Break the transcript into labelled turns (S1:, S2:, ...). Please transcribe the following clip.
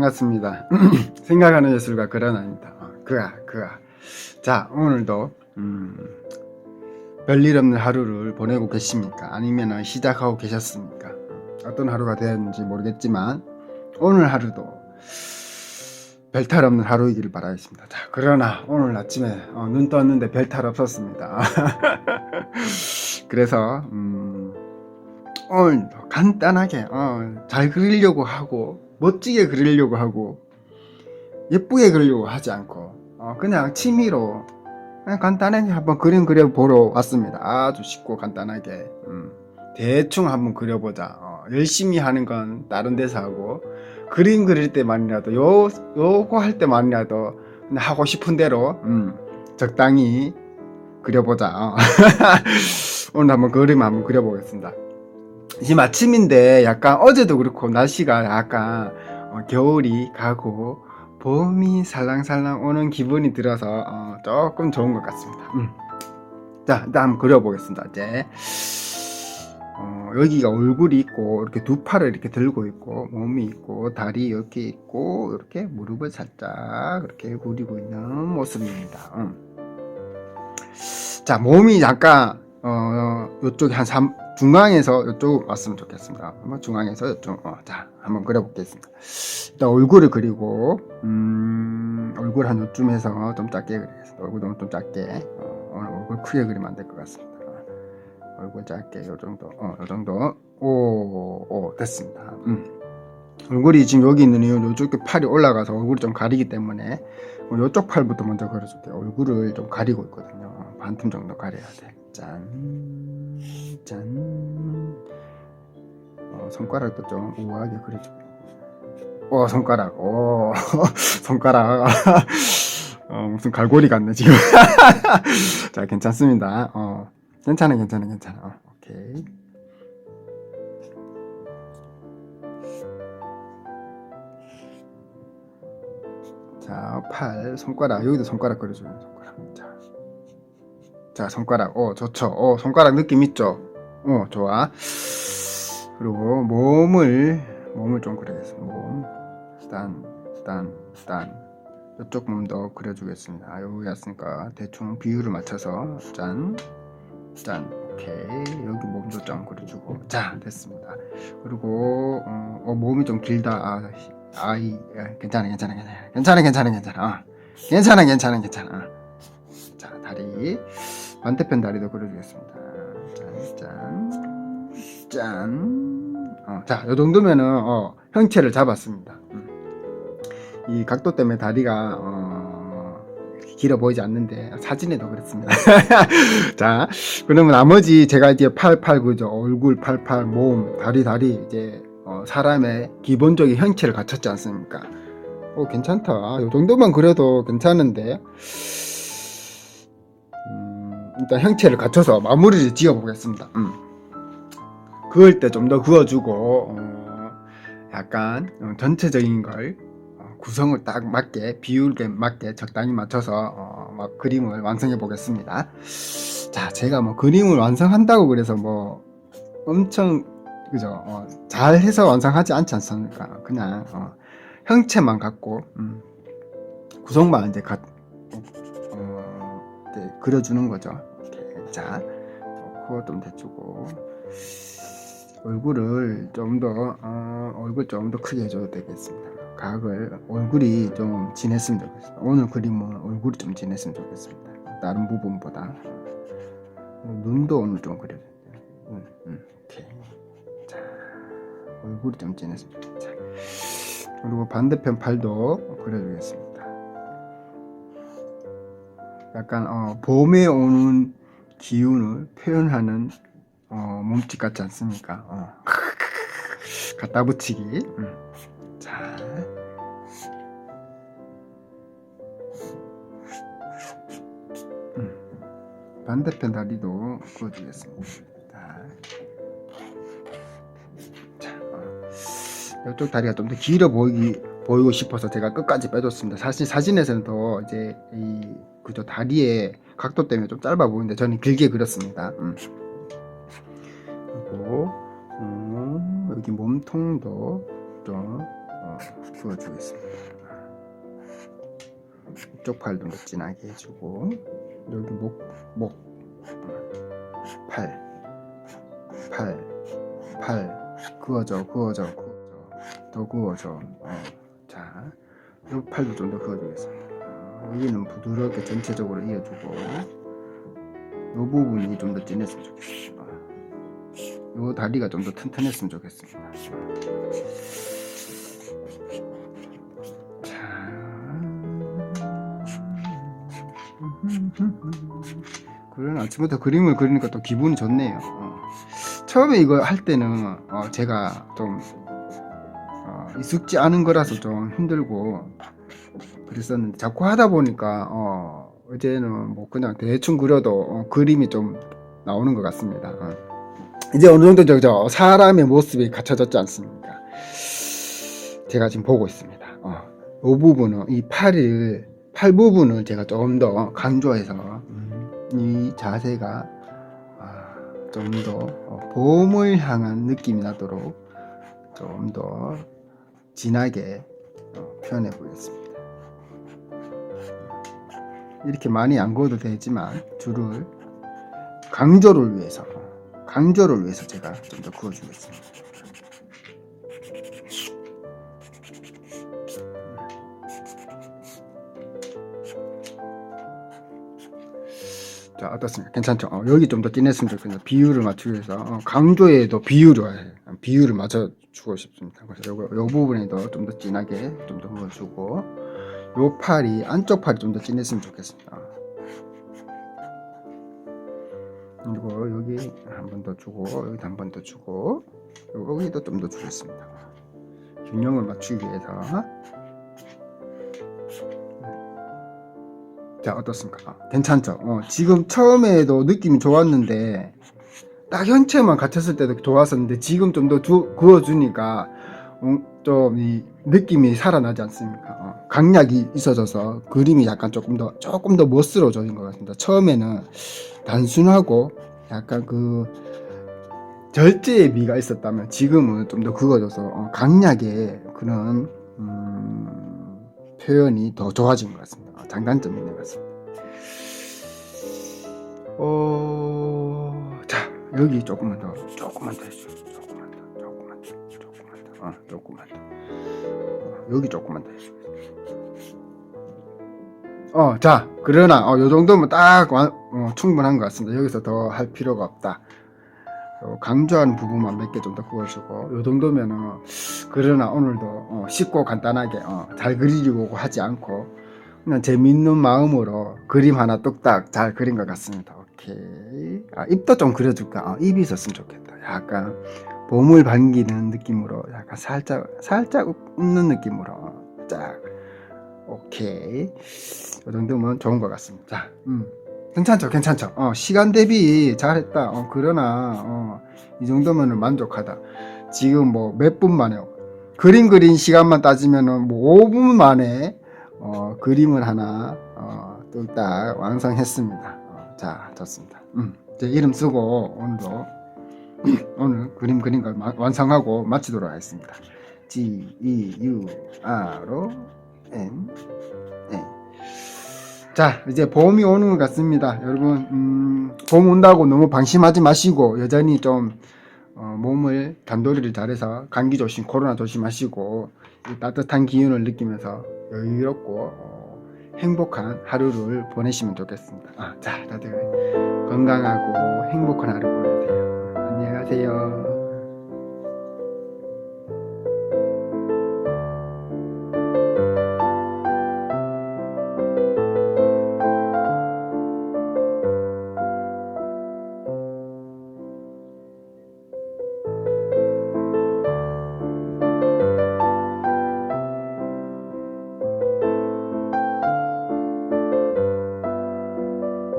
S1: 반갑습니다. 생각하는 예술가 그런아입니다. 어, 그아 그아. 자 오늘도 음, 별일 없는 하루를 보내고 계십니까? 아니면 시작하고 계셨습니까? 어떤 하루가 되었는지 모르겠지만 오늘 하루도 별탈 없는 하루이기를 바라겠습니다. 자 그러나 오늘 아침에 어, 눈 떴는데 별탈 없었습니다. 그래서 음, 오늘도 간단하게 어, 잘 그리려고 하고 멋지게 그리려고 하고 예쁘게 그리려고 하지 않고 어, 그냥 취미로 그냥 간단하게 한번 그림 그려보러 왔습니다. 아주 쉽고 간단하게 음, 대충 한번 그려보자. 어, 열심히 하는 건 다른 데서 하고 그림 그릴 때만이라도 요 요거 할 때만이라도 하고 싶은 대로 음, 적당히 그려보자. 어. 오늘 한번 그림 한번 그려보겠습니다. 지금 아침인데 약간 어제도 그렇고 날씨가 약간 어, 겨울이 가고 봄이 살랑살랑 오는 기분이 들어서 어, 조금 좋은 것 같습니다. 음. 자, 한번 그려보겠습니다. 이제 어, 여기가 얼굴이 있고 이렇게 두 팔을 이렇게 들고 있고 몸이 있고 다리 이렇게 있고 이렇게 무릎을 살짝 이렇게 구리고 있는 모습입니다. 음. 자, 몸이 약간 어, 요쪽에 한 3, 중앙에서 이쪽 왔으면 좋겠습니다. 한번 중앙에서 이쪽, 어, 자, 한번 그려보겠습니다. 일단 얼굴을 그리고, 음, 얼굴 한 요쯤에서 좀 작게 그리겠습니다. 얼굴 너무 좀 작게. 어, 오늘 얼굴 크게 그리면 안 될 것 같습니다. 어, 얼굴 작게, 요 정도, 어, 요 정도. 오, 오, 됐습니다. 음. 얼굴이 지금 여기 있는 이유, 요쪽 팔이 올라가서 얼굴이 좀 가리기 때문에, 어, 요쪽 팔부터 먼저 그려줄게요. 얼굴을 좀 가리고 있거든요. 어, 반틈 정도 가려야 돼. 짠, 짠. 어, 손가락도 좀 우아하게 그려주고. 어, 손가락. 오, 손가락. 어, 무슨 갈고리 같네, 지금. 자, 괜찮습니다. 어, 괜찮아, 괜찮아, 괜찮아. 어, 오케이. 자, 팔, 손가락. 여기도 손가락 그려줘요, 손가락. 자. 자, 손가락. 어, 좋죠. 어, 손가락 느낌 있죠? 어, 좋아. 그리고 몸을, 몸을 좀. 딴, 딴, 딴. 이쪽 몸도 그려주겠습니다. 아, 여기 왔으니까 대충 비율을 맞춰서 짠, 짠. 오케이. 여기 몸도 좀 그려주고. 자, 됐습니다. 그리고, 어, 어, 몸이 좀 길다. 아, 아이, 야, 괜찮아, 괜찮아, 괜찮아. 괜찮아, 괜찮아, 괜찮아. 어. 괜찮아, 괜찮아, 괜찮아. 자, 다리. 반대편 다리도 그려주겠습니다. 짠, 짠, 짠. 어, 자, 이 정도면은, 어, 형체를 잡았습니다. 음. 이 각도 때문에 다리가, 어, 길어 보이지 않는데, 사진에도 그렇습니다. 자, 그러면 나머지 제가 이제 팔, 팔, 그죠. 얼굴, 팔, 팔, 몸, 다리, 다리, 이제, 어, 사람의 기본적인 형체를 갖췄지 않습니까? 어, 괜찮다. 이 정도만 그려도 괜찮은데. 음, 일단 형체를 갖춰서 마무리를 지어 보겠습니다. 음. 그을 때 좀 더 그어주고 어, 약간 어, 전체적인 걸 어, 구성을 딱 맞게 비율에 맞게 적당히 맞춰서 어, 막 그림을 완성해 보겠습니다. 자, 제가 뭐 그림을 완성한다고 그래서 뭐 엄청 그죠? 어, 잘해서 완성하지 않지 않습니까? 그냥 어, 형체만 갖고 음, 구성만 이제 갖 그려주는 거죠. 이렇게. 자, 코 좀 대주고 얼굴을 좀더 어, 얼굴 좀 더 크게 해줘도 되겠습니다. 각을 얼굴이 좀 진했으면 좋겠습니다. 오늘 그림은 얼굴이 좀 진했으면 좋겠습니다. 다른 부분보다 눈도 오늘 좀 그려야 돼요. 음, 음, 오케이. 자, 얼굴이 좀 진했으면 좋겠다. 그리고 반대편 팔도 그려주겠습니다. 약간 어, 봄에 오는 기운을 표현하는 어, 몸짓 같지 않습니까? 어. 갖다 붙이기. 음. 자. 음. 반대편 다리도 그어주겠습니다. 자, 어. 이쪽 다리가 좀 더 길어 보이기 보이고 싶어서 제가 끝까지 빼줬습니다. 사실 사진에서는 더 이제 이 그저 다리의 각도 때문에 좀 짧아 보이는데 저는 길게 그렸습니다. 음. 그리고 음, 여기 몸통도 좀 어, 어, 그어주겠습니다. 이쪽 팔도 더 진하게 해주고 여기 목, 목, 팔, 팔, 팔 그어져, 그어져, 그어져, 더 그어져. 어, 자, 이 팔도 좀 더 그어주겠습니다. 어, 여기는 부드럽게 전체적으로 이어주고 이 부분이 좀 더 진했으면 좋겠습니다. 이 다리가 좀 더 튼튼했으면 좋겠습니다. 그런 아침부터 그림을 그리니까 또 기분이 좋네요. 어. 처음에 이거 할 때는 어, 제가 좀 어, 익숙지 않은 거라서 좀 힘들고 그랬었는데 자꾸 하다 보니까 어, 어제는 뭐 그냥 대충 그려도 어, 그림이 좀 나오는 것 같습니다. 어. 이제 어느 정도 저, 저 사람의 모습이 갖춰졌지 않습니까? 제가 지금 보고 있습니다. 어, 이 부분은 이 팔을 팔 부분을 제가 좀더 강조해서 음, 이 자세가 아, 좀더 봄을 향한 느낌이 나도록 좀더 진하게 어, 표현해 보겠습니다. 이렇게 많이 안 그어도 되지만 줄을 강조를 위해서 강조를 위해서 제가 좀 더 그어주겠습니다. 자 어떻습니까? 괜찮죠? 어, 여기 좀 더 진했으면 좋겠네요. 비율을 맞추기 위해서 어, 강조에도 비율을 해. 비율을 맞춰주고 싶습니다. 그래서 요거 요 부분에도 좀더 진하게 좀 더 넣어주고 요 팔이 안쪽 팔이 좀 더 진했으면 좋겠습니다. 그리고 여기 한 번 더 주고 여기도 한 번 더 주고 여기도 좀 더 주겠습니다. 균형을 맞추기 위해서 자 어떻습니까? 아, 괜찮죠? 어, 지금 처음에도 느낌이 좋았는데 딱 현체만 같았을 때도 좋았었는데 지금 좀더 그어주니까 음, 좀이 느낌이 살아나지 않습니까? 어, 강약이 있어져서 그림이 약간 조금 더 조금 더 멋스러워진 것 같습니다. 처음에는 단순하고 약간 그 절제의 미가 있었다면 지금은 좀 더 그어져서 어, 강약의 그런 음, 표현이 더 좋아진 것 같습니다. 어, 장단점이 있는 것 같습니다. 어, 자 여기 조금만 더, 조금만 더 해줘, 조금만 더, 조금만 더, 조금만 더, 어, 조금만 더. 어, 여기 조금만 더 해줘. 어, 자, 그러나, 어, 요 정도면 딱, 완, 어, 충분한 것 같습니다. 여기서 더 할 필요가 없다. 어, 강조하는 부분만 몇 개 좀 더 그어주고, 요 정도면은, 그러나 오늘도, 어, 쉽고 간단하게, 어, 잘 그리려고 하지 않고, 그냥 재밌는 마음으로 그림 하나 뚝딱 잘 그린 것 같습니다. 오케이. 아, 입도 좀 그려줄까? 어, 입이 있었으면 좋겠다. 약간, 봄을 반기는 느낌으로, 약간 살짝, 살짝 웃는 느낌으로, 어, 쫙. 오케이. 이 정도면 좋은 것 같습니다. 자, 음. 괜찮죠, 괜찮죠. 어, 시간 대비 잘했다. 어, 그러나, 어, 이 정도면 만족하다. 지금 뭐 몇 분 만에, 그림 그린 시간만 따지면은 뭐 5분 만에, 어, 그림을 하나, 어, 뚝딱 완성했습니다. 어, 자, 좋습니다. 음, 제 이름 쓰고 오늘도, 오늘 그림 그린 걸 마- 완성하고 마치도록 하겠습니다. G, E, U, R, N, A. 자 이제 봄이 오는 것 같습니다 여러분 음, 봄 온다고 너무 방심하지 마시고 여전히 좀 어, 몸을 단도리를 잘해서 감기 조심 코로나 조심하시고 이 따뜻한 기운을 느끼면서 여유롭고 어, 행복한 하루를 보내시면 좋겠습니다. 아, 자. 다들 건강하고 행복한 하루 보내세요. 안녕히 가세요